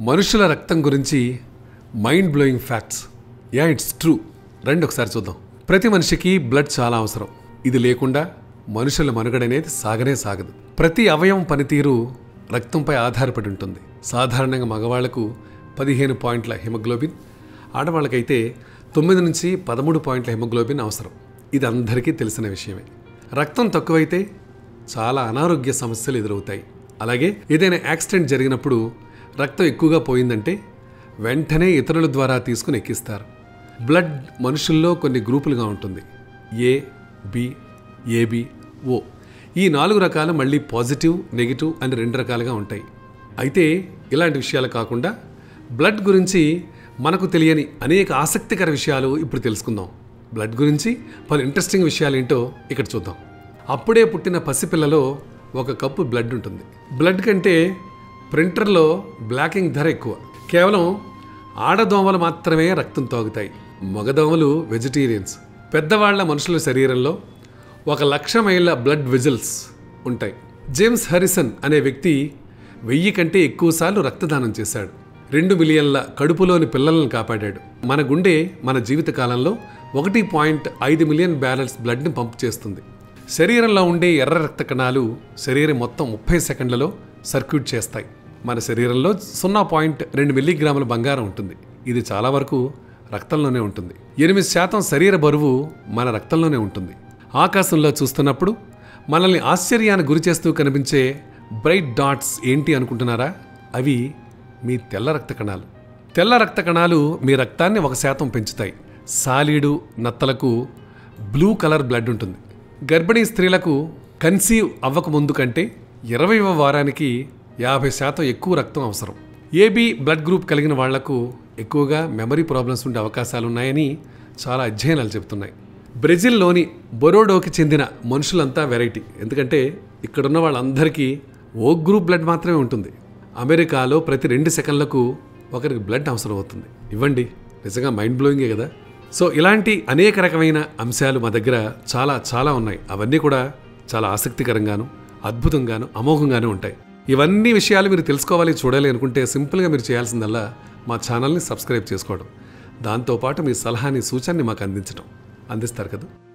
మనుషుల రక్తం గురించి mind blowing facts yeah it's true రండి ఒకసారి చూద్దాం. ప్రతి మనిషికి బ్లడ్ చాలా అవసరం. ఇది లేకుండా మనుషుల మనుగడ అనేది సాగనే సాగదు. ప్రతి అవయవం పనితీరు రక్తంపై ఆధారపడి ఉంటుంది. సాధారణంగా మగవాళ్ళకు పదిహేను పాయింట్ల హిమోగ్లోబిన్ ఆడవాళ్ళకైతే తొమ్మిది నుంచి పదమూడు పాయింట్ల హిమోగ్లోబిన్ అవసరం. ఇది అందరికీ తెలిసిన విషయమే. రక్తం తక్కువైతే చాలా అనారోగ్య సమస్యలు ఎదురవుతాయి. అలాగే ఏదైనా యాక్సిడెంట్ జరిగినప్పుడు రక్తం ఎక్కువగా పోయిందంటే వెంటనే ఇతరుల ద్వారా తీసుకుని ఎక్కిస్తారు. బ్లడ్ మనుషుల్లో కొన్ని గ్రూపులుగా ఉంటుంది. A B AB O. ఈ నాలుగు రకాలు మళ్ళీ పాజిటివ్ నెగిటివ్ అని రెండు రకాలుగా ఉంటాయి. అయితే ఇలాంటి విషయాలు కాకుండా బ్లడ్ గురించి మనకు తెలియని అనేక ఆసక్తికర విషయాలు ఇప్పుడు తెలుసుకుందాం. బ్లడ్ గురించి పలు ఇంట్రెస్టింగ్ విషయాలు ఏంటో ఇక్కడ చూద్దాం. అప్పుడే పుట్టిన పసిపిల్లలో ఒక కప్పు బ్లడ్ ఉంటుంది. బ్లడ్ కంటే ప్రింటర్లో బ్లాకింగ్ ధర ఎక్కువ. కేవలం ఆడదోమలు మాత్రమే రక్తం తాగుతాయి. మగదోమలు వెజిటేరియన్స్. పెద్దవాళ్ళ మనుషుల శరీరంలో ఒక లక్ష మైళ్ళ బ్లడ్ విజిల్స్ ఉంటాయి. జేమ్స్ హరిసన్ అనే వ్యక్తి వెయ్యి కంటే ఎక్కువసార్లు రక్తదానం చేశాడు. రెండు మిలియన్ల కడుపులోని పిల్లలను కాపాడాడు. మన గుండె మన జీవితకాలంలో ఒకటి పాయింట్ ఐదు మిలియన్ బ్యారెల్స్ బ్లడ్ని పంప్ చేస్తుంది. శరీరంలో ఉండే ఎర్ర రక్త కణాలు శరీరం మొత్తం ముప్పై సెకండ్లలో సర్క్యూట్ చేస్తాయి. మన శరీరంలో సున్నా పాయింట్ రెండు మిల్లీగ్రాముల బంగారం ఉంటుంది. ఇది చాలా వరకు రక్తంలోనే ఉంటుంది. ఎనిమిది శాతం శరీర బరువు మన రక్తంలోనే ఉంటుంది. ఆకాశంలో చూస్తున్నప్పుడు మనల్ని ఆశ్చర్యానికి గురి చేస్తూ కనిపించే బ్రైట్ డాట్స్ ఏంటి అనుకుంటున్నారా? అవి మీ తెల్ల రక్త కణాలు. తెల్ల రక్త కణాలు మీ రక్తాన్ని ఒక శాతం పెంచుతాయి. సాలీడు నత్తలకు బ్లూ కలర్ బ్లడ్ ఉంటుంది. గర్భిణీ స్త్రీలకు కన్సీవ్ అవ్వక ముందు కంటే ఇరవైవ వారానికి యాభై శాతం ఎక్కువ రక్తం అవసరం. ఏబీ బ్లడ్ గ్రూప్ కలిగిన వాళ్ళకు ఎక్కువగా మెమరీ ప్రాబ్లమ్స్ ఉండే అవకాశాలు ఉన్నాయని చాలా అధ్యయనాలు చెబుతున్నాయి. బ్రెజిల్లోని బొరోడోకి చెందిన మనుషులంతా వెరైటీ. ఎందుకంటే ఇక్కడున్న వాళ్ళందరికీ ఓ గ్రూప్ బ్లడ్ మాత్రమే ఉంటుంది. అమెరికాలో ప్రతి రెండు సెకండ్లకు ఒకరికి బ్లడ్ అవసరం అవుతుంది. ఇవ్వండి నిజంగా మైండ్ బ్లోయింగే కదా? సో ఇలాంటి అనేక రకమైన అంశాలు మా దగ్గర చాలా చాలా ఉన్నాయి. అవన్నీ కూడా చాలా ఆసక్తికరంగాను అద్భుతంగాను అమోఘంగానూ ఉంటాయి. ఇవన్నీ విషయాలు మీరు తెలుసుకోవాలి చూడాలి అనుకుంటే సింపుల్గా మీరు చేయాల్సిందల్లా మా ఛానల్ని సబ్స్క్రైబ్ చేసుకోవడం. దాంతోపాటు మీ సలహాని సూచనని మాకు అందించడం అందిస్తారు కదా?